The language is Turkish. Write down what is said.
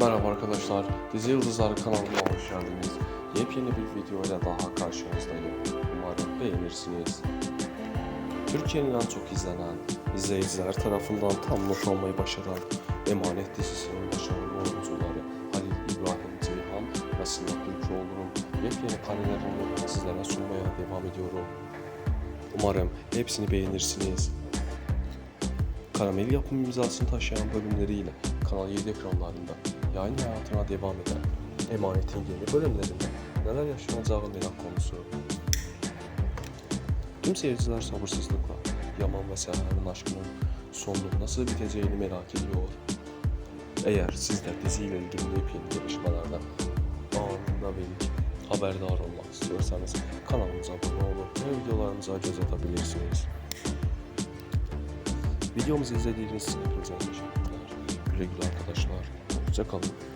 Merhaba arkadaşlar, Dizi Yıldızları kanalıma hoş geldiniz. Yepyeni bir videoyla daha karşınızdayım. Umarım beğenirsiniz. Türkiye'nin en çok izlenen, izleyiciler tarafından tam not almayı başaran Emanet dizisinin başarılı oyuncuları Halil İbrahim Ceyhan ve Sıla Türkoğlu'nun yepyeni karelerini sizlere sunmaya devam ediyorum. Umarım hepsini beğenirsiniz. Karamel yapım imzasını taşıyan bölümleriyle Kanal 7 ekranlarında yayın hayatına devam eden Emanet'in yeni bölümlerinde neler yaşanacağı merak konusu. Tüm seyirciler sabırsızlıkla Yaman ve Seher'in aşkının sonunun nasıl biteceğini merak ediyor. Eğer siz de diziyle ilgili yepyeni gelişmelerden anında ve haberdar olmak istiyorsanız kanalımıza abone olup ve videolarımıza göz atabilirsiniz. Videomuzu izlediğiniz için hepinize teşekkürler. Güle güle arkadaşlar. Hoşçakalın.